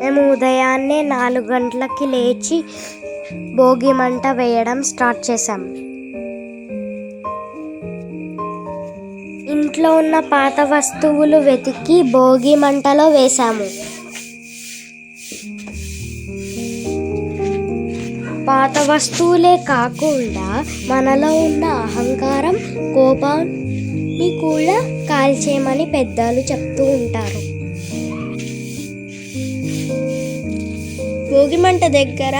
మేము ఉదయాన్నే నాలుగు గంటలకి లేచి భోగి మంట వేయడం స్టార్ట్ చేసాం ఇంట్లో ఉన్న పాత వస్తువులు వెతికి భోగి మంటలో వేశాము. పాత వస్తువులే కాకుండా మనలో ఉన్న అహంకారం కోపాన్ని కూడా కాల్చేయమని పెద్దలు చెప్తూ ఉంటారు. భోగిమంట దగ్గర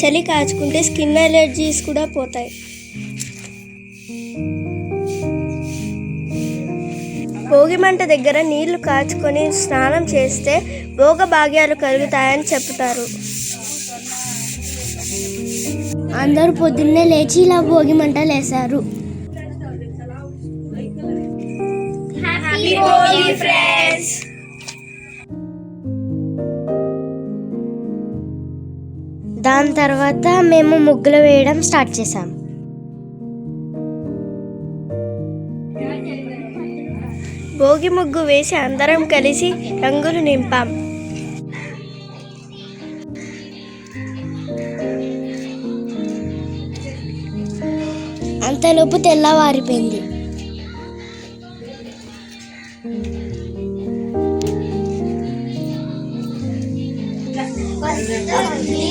చలి కాచుకుంటే స్కిన్ ఎలర్జీస్ కూడా పోతాయి. భోగిమంట దగ్గర నీళ్ళు కాచుకొని స్నానం చేస్తే భోగ భాగ్యాలు కలుగుతాయని చెప్తారు. అందరూ పొద్దున్నే లేచి ఇలా భోగి మంటలు వేశారు దాని తర్వాత మేము ముగ్గులు వేయడం స్టార్ట్ చేసాం భోగి ముగ్గు వేసి అందరం కలిసి రంగులు నింపాం. అంతలోపు తెల్లవారిపోయింది. what's the dormir.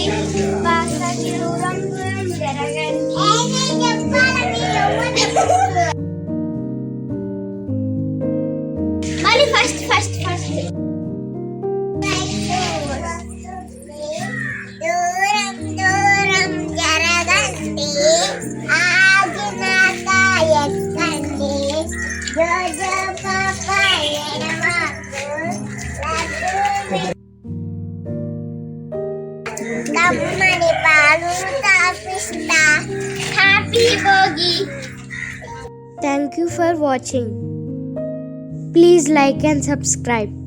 Kamu mari baru tapis Happy bogey. Thank you for watching. Please like and subscribe.